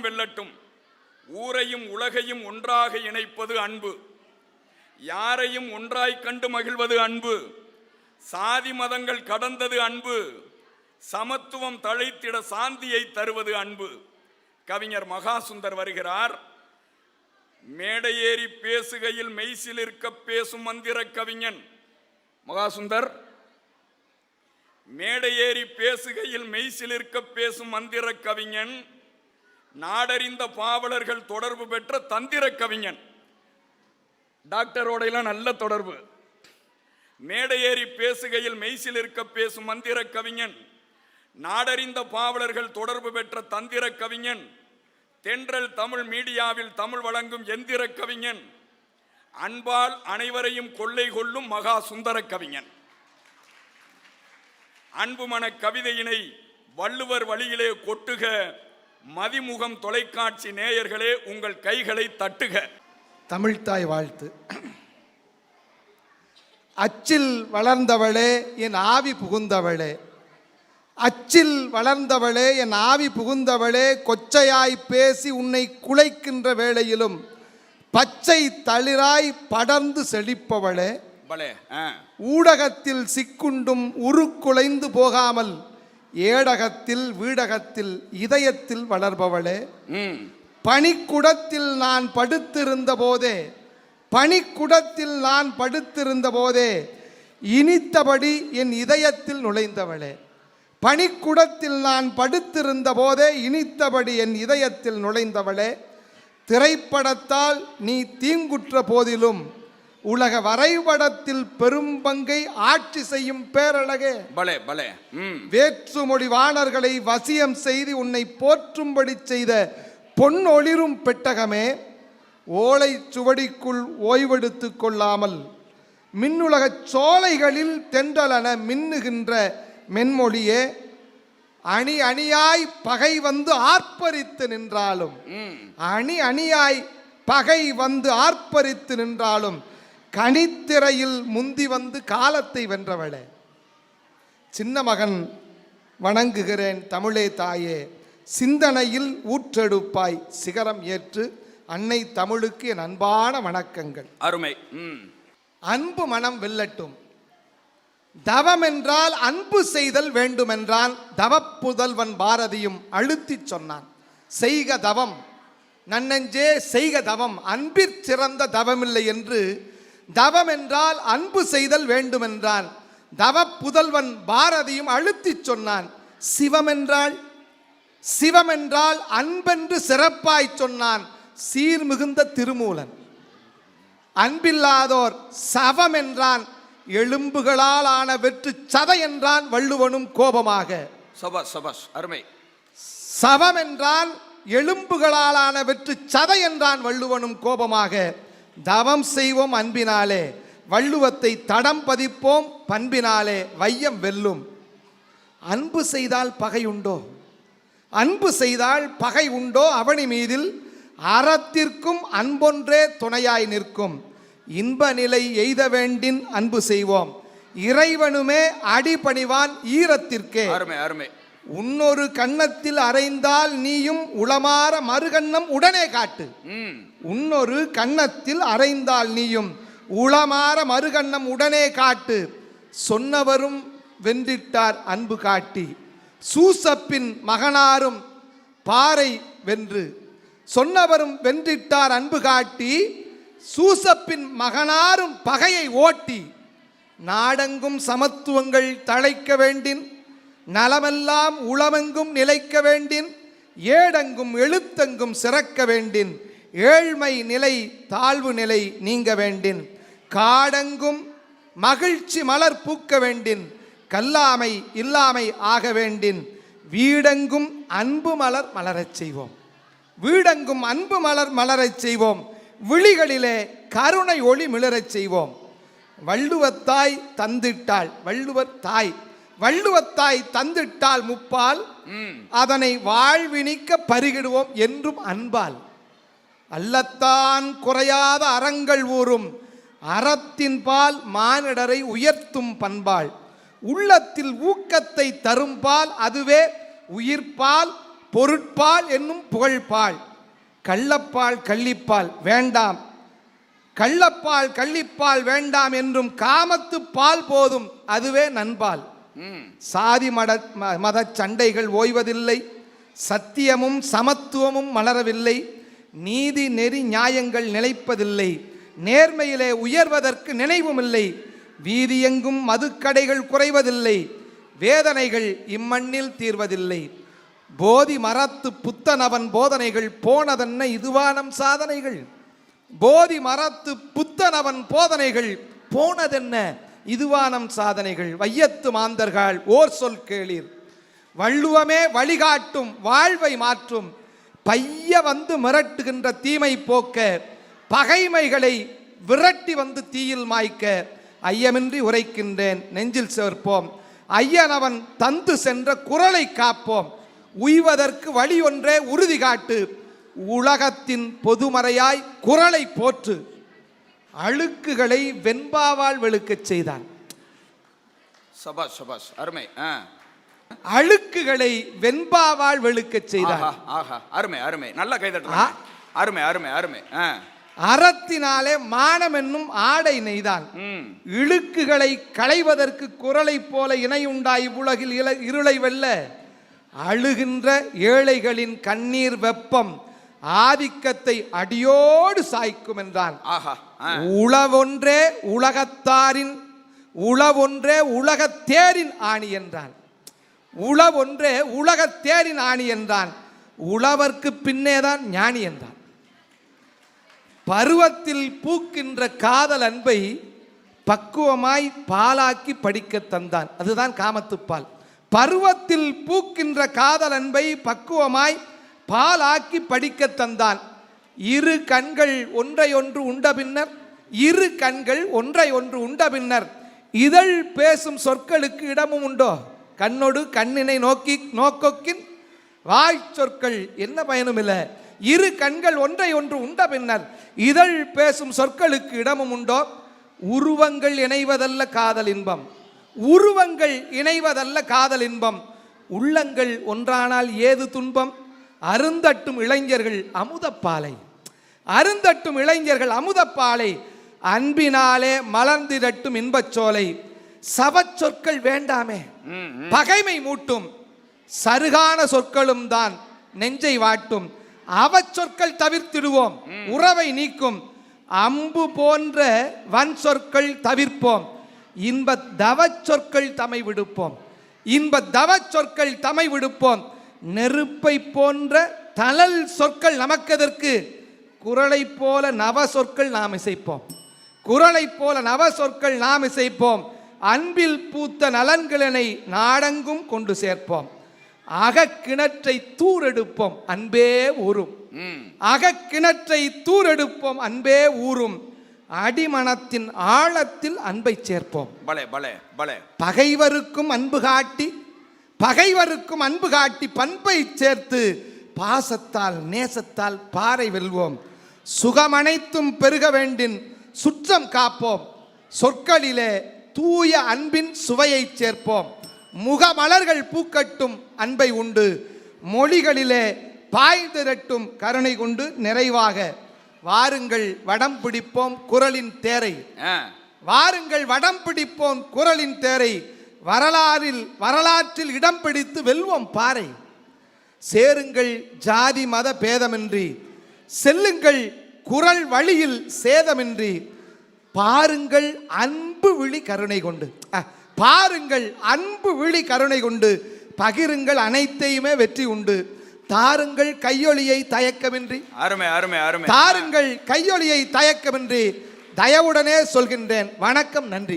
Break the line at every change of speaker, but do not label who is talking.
முதலில் வெல்லட்டும். ஊரையும் உலகையும் ஒன்றாக இணைப்பது அன்பு. யாரையும் ஒன்றாய் கண்டு மகிழ்வது அன்பு. சாதி மதங்கள் கடந்தது அன்பு. சமத்துவம் தழைத்திட சாந்தியை தருவது அன்பு. கவிஞர் மகாசுந்தர் வருகிறார். மேடையேறி பேசுகையில் மெய்சில் இருக்க பேசும் மந்திர கவிஞன். மகாசுந்தர் மேடையேறி பேசுகையில் மெய்சில் இருக்க பேசும் மந்திர கவிஞன். நாடறிந்த பாவலர்கள் தொடர்பு பெற்ற தந்திர கவிஞன். டாக்டரோடையெல்லாம் நல்ல தொடர்பு. மேடையேறி பேசுகையில் மெய்சில் இருக்க பேசும் மந்திர கவிஞன். நாடறிந்த பாவலர்கள் தொடர்பு பெற்ற தந்திர கவிஞன். தென்றல் தமிழ் மீடியாவில் தமிழ் வழங்கும் எந்திர கவிஞன். அன்பால் அனைவரையும் கொள்ளை கொள்ளும் மகா சுந்தர கவிஞன். அன்புமன கவிதையினை வள்ளுவர் வழியிலே கொட்டுக மதிமுகம் தொலைக்காட்சி நேயர்களே உங்கள் கைகளை தட்டுக.
தமிழ்த்தாய் வாழ்த்து. அச்சில் வளர்ந்தவளே என் ஆவி புகுந்தவளே. அச்சில் வளர்ந்தவளே என் ஆவி புகுந்தவளே கொச்சையாய் பேசி உன்னை குலைக்கின்ற வேளையிலும் பச்சை தளிராய் படர்ந்து செழிப்பவளே. ஊடகத்தில் சிக்குண்டும் உருக்குலைந்து போகாமல் ஏடகத்தில் வீடகத்தில் இதயத்தில் வளர்பவளே பனிக்குடத்தில் நான் படுத்திருந்த போதே பனிக்குடத்தில் நான் படுத்திருந்த போதே இனித்தபடி என் இதயத்தில் நுழைந்தவளே. பனிக்குடத்தில் நான் படுத்திருந்த போதே இனித்தபடி என் இதயத்தில் நுழைந்தவளே. திரைப்படத்தால் நீ தீங்குற்ற போதிலும் உலக வரைபடத்தில் பெரும் பங்கை ஆட்சி செய்யும் பேரழகே.
பலே பலே.
வேற்றுமொழி வாணர்களை வசியம் செய்து உன்னை போற்றும்படி செய்த பொன்னொளிரும் பெட்டகமே ஓலை சுவடிக்குள் ஓய்வெடுத்துக் கொள்ளாமல் மின்னுலகச் சோலைகளில் தென்றலென மின்னுகின்ற மென்மொழியே அணி அணியாய் பகை வந்து ஆர்ப்பரித்து நின்றாலும் அணி அணியாய் பகை வந்து ஆர்ப்பரித்து நின்றாலும் கனித்திரையில் முந்தி வந்து காலத்தை வென்றவளே. சின்ன மகன் வணங்குகிறேன் தமிழே தாயே. சிந்தனையில் ஊற்றெடுப்பாய் சிகரம் ஏற்று அன்னை தமிழுக்கு என் அன்பான வணக்கங்கள்.
அருமை.
அன்பு மனம் வெல்லட்டும். தவம் என்றால் அன்பு செய்தல் வேண்டுமென்றான் தவப்புதல்வன் பாரதியும் அழுத்திச் சொன்னான். செய்க தவம். நன்னெஞ்சே செய்க தவம். அன்பிற் சிறந்த தவமில்லை என்று தவம் என்றால் அன்பு செய்தல் வேண்டுமென்றான். தவப்புதல்வன் பாரதியும் அழுத்திச் சொன்னான். சிவம் என்றால் சிவம் என்றால் அன்பென்று சிறப்பாய் சொன்னான். சீர்மிகுந்த திருமூலன். அன்பில்லாதோர் சவம் என்றான் எலும்புகளால் ஆன வெற்று சதை என்றான் வள்ளுவனும் கோபமாக.
சபாஸ் சபாஸ் அருமை.
சவம் என்றால் எலும்புகளாலான வெற்று சதை என்றான் வள்ளுவனும் கோபமாக. தவம் செய்வோம் அன்பினாலே வள்ளுவத்தை தடம் பதிப்போம் பண்பினாலே வையம் வெல்லும். அன்பு செய்தால் பகை உண்டோ? அன்பு செய்தால் பகை உண்டோ? அவனி மீதில் அறத்திற்கும் அன்பொன்றே துணையாய் நிற்கும். இன்ப நிலை எய்த வேண்டின் அன்பு செய்வோம். இறைவனுமே அடிபணிவான் ஈரத்திற்கே.
அருமை அருமை.
உன்னொரு கன்னத்தில் அறைந்தால் நீயும் உளமாற மறுகண்ணம் உடனே காட்டு. உன்னொரு கன்னத்தில் அறைந்தால் நீயும் உளமாற மறுகண்ணம் உடனே காட்டு. சொன்னவரும் வென்றிட்டார் அன்பு காட்டி. சூசப்பின் மகனாரும் பாறை வென்று. சொன்னவரும் வென்றிட்டார் அன்பு காட்டி. சூசப்பின் மகனாரும் பகையை ஓட்டி. நாடெங்கும் சமத்துவங்கள் தழைக்க வேண்டின் நலமெல்லாம் உளமெங்கும் நிலைக்க வேண்டின் ஏடெங்கும் எழுத்தெங்கும் சிறக்க வேண்டின் ஏழ்மை நிலை தாழ்வு நிலை நீங்க வேண்டின். காடெங்கும் மகிழ்ச்சி மலர் பூக்க வேண்டின். கல்லாமை இல்லாமை ஆக வேண்டின். வீடெங்கும் அன்பு மலர் மலரச் செய்வோம். வீடெங்கும் அன்பு மலர் மலரச் செய்வோம். விழிகளிலே கருணை ஒளி மிளரச் செய்வோம். வள்ளுவத்தாய் தந்திட்டாள் வள்ளுவர் தாய். வள்ளுவத்தாய் தந்திட்டால் முப்பால் அதனை வாழ்வினிக்க பருகிடுவோம் என்றும் அன்பால். அல்லத்தான் குறையாத அறங்கள் ஊறும். அறத்தின் பால் மானிடரை உயர்த்தும் பண்பாள். உள்ளத்தில் ஊக்கத்தை தரும்பால் அதுவே உயிர்ப்பால் பொருட்பால் என்னும் புகழ்பால் கள்ளப்பால் கள்ளிப்பால் வேண்டாம். கள்ளப்பால் கள்ளிப்பால் வேண்டாம் என்றும் காமத்து பால் போதும் அதுவே நண்பால். சாதி மட ம- மதச் சண்டைகள் ஓய்வதில்லை. சத்தியமும் சமத்துவமும் மலரவில்லை. நீதி நெறி நியாயங்கள் நிலைப்பதில்லை. நேர்மையிலே உயர்வதற்கு நினைவும் இல்லை வீதியெங்கும் மதுக்கடைகள் குறைவதில்லை. வேதனைகள் இம்மண்ணில் தீர்வதில்லை. போதி மரத்து புத்தனவன் போதனைகள் போனதென்ன இதுவானம் சாதனைகள்? போதி மரத்து புத்தனவன் போதனைகள் போனதென்ன இதுவானம் சாதனைகள்? வையத்து மாந்தர்கள் ஓர் சொல் கேளீர். வள்ளுவமே வழிகாட்டும் வாழ்வை மாற்றும் பைய வந்து மிரட்டுகின்ற தீமை போக்க பகைமைகளை விரட்டி வந்து தீயில் மாய்க்க ஐயமின்றி உரைக்கின்றேன். நெஞ்சில் சேர்ப்போம். ஐயன் அவன் தந்து சென்ற குரலை காப்போம். உய்வதற்கு வழி ஒன்றே உறுதி காட்டு. உலகத்தின் பொதுமறையாய் குரலை போற்று. அழுக்குகளை வெண்பாவால் வெளுக்கச் செய்தான்.
சபாஷ் சபாஷ் அருமை. ஆ.
அழுக்குகளை வெண்பாவால் வெளுக்கச் செய்தான்
ஆஹா அருமை அருமை. நல்ல. கைதட்டலாம் அருமை அருமை அருமை.
அறத்தினாலே மானம் என்னும் ஆடை நெய்தான். இழுக்குகளை களைவதற்கு குரலைப் போல இணையுண்டாய் உலகில் இல இருளை வெல்ல அழுகின்ற ஏழைகளின் கண்ணீர் வெப்பம் ஆதிக்கத்தை அடியோடு சாய்க்கும் என்றான். உளவொன்றே உலகத்தாரின் உளவொன்றே உலகத்தேரின் ஆணி என்றான். உளவொன்றே உலகத்தேரின் ஞானி என்றான். உழவர்க்கு பின்னேதான் ஞானி என்றான். பருவத்தில் பூக்கின்ற காதல் அன்பை பக்குவமாய் பாலாக்கி படிக்க தந்தான். அதுதான் காமத்துப்பால் பருவத்தில் பூக்கின்ற காதல் அன்பை பக்குவமாய் பாலாக்கி படிக்க தந்தான். இரு கண்கள் ஒன்றையொன்று உண்ட பின்னர் இரு கண்கள் ஒன்றை ஒன்று உண்ட பின்னர் இதழ் பேசும் சொற்களுக்கு இடமும் உண்டோ? கண்ணொடு கண்ணினை நோக்கி நோக்கொக்கின் வாய் சொற்கள் என்ன பயனும் இல்லை? இரு கண்கள் ஒன்றை ஒன்று உண்ட பின்னர் இதழ் பேசும் சொற்களுக்கு இடமும் உண்டோ? உருவங்கள் இணைவதல்ல காதல் இன்பம். உருவங்கள் இணைவதல்ல காதல் இன்பம். உள்ளங்கள் ஒன்றானால் ஏது துன்பம்? அருந்தட்டும் இளைஞர்கள் அமுதப்பாலை. அருந்தட்டும் இளைஞர்கள் அமுதப்பாலை. அன்பினாலே மலர்ந்திடட்டும் இன்பச்சோலை சவச்சொற்கள் வேண்டாமே.
ம்
பகைமை மூட்டும். சருகான சொற்களும் தான் நெஞ்சை வாட்டும். அவச்சொற்கள் தவிர்த்திடுவோம். உறவை நீக்கும். அம்பு போன்ற வன் சொற்கள் தவிர்ப்போம். இன்ப தவச் சொற்கள் தமை விடுப்போம். இன்ப தவச் சொற்கள் தமை விடுப்போம். நெருப்பை போன்ற தளல் சொற்கள் நமக்கெதற்கு? குரலை போல நவ சொற்கள் நாம் இசைப்போம். குரலை போல நவ சொற்கள் நாம் இசைப்போம். அன்பில் பூத்த நலன்களினை நாடெங்கும் கொண்டு சேர்ப்போம். அகக்கிணற்றை தூரெடுப்போம் அன்பே ஊறும் அகக்கிணற்றை தூரெடுப்போம் அன்பே ஊறும் அடிமனத்தின் ஆழத்தில் அன்பை சேர்ப்போம்.
பலே பலே பலே.
பகைவருக்கும் அன்பு காட்டி பகைவருக்கும் அன்பு காட்டி பண்பை சேர்த்து பாசத்தால் நேசத்தால் பாறை வெல்வோம். சுகமனைத்தும் பெருக வேண்டின் சுற்றம் காப்போம். சொற்களிலே தூய அன்பின் சுவையை சேர்ப்போம். முகமலர்கள் பூக்கட்டும் அன்பை உண்டு. மொழிகளிலே பாய்ந்திரட்டும் கருணை கொண்டு நிறைவாக. வாருங்கள் வடம் பிடிப்போம் குரலின் தேரை. வாருங்கள் வடம் பிடிப்போம் குரலின் தேரை. வரலாறில் வரலாற்றில் இடம் பிடித்து வெல்வோம் பாறை. சேருங்கள் ஜாதி மத பேதமின்றி. செல்லுங்கள் குரல் வழியில் சேதமின்றி. பாருங்கள் அன்பு விழி கருணை கொண்டு. பாருங்கள் அன்பு விழி கருணை கொண்டு. பகிருங்கள் அனைத்தையுமே வெற்றி உண்டு. தாருங்கள் கையொலியை தயக்கமின்றி.
அருமை அருமை அருமை
தாருங்கள் கையொலியை தயக்கமின்றி. தயவுடனே சொல்கின்றேன். வணக்கம் நன்றி.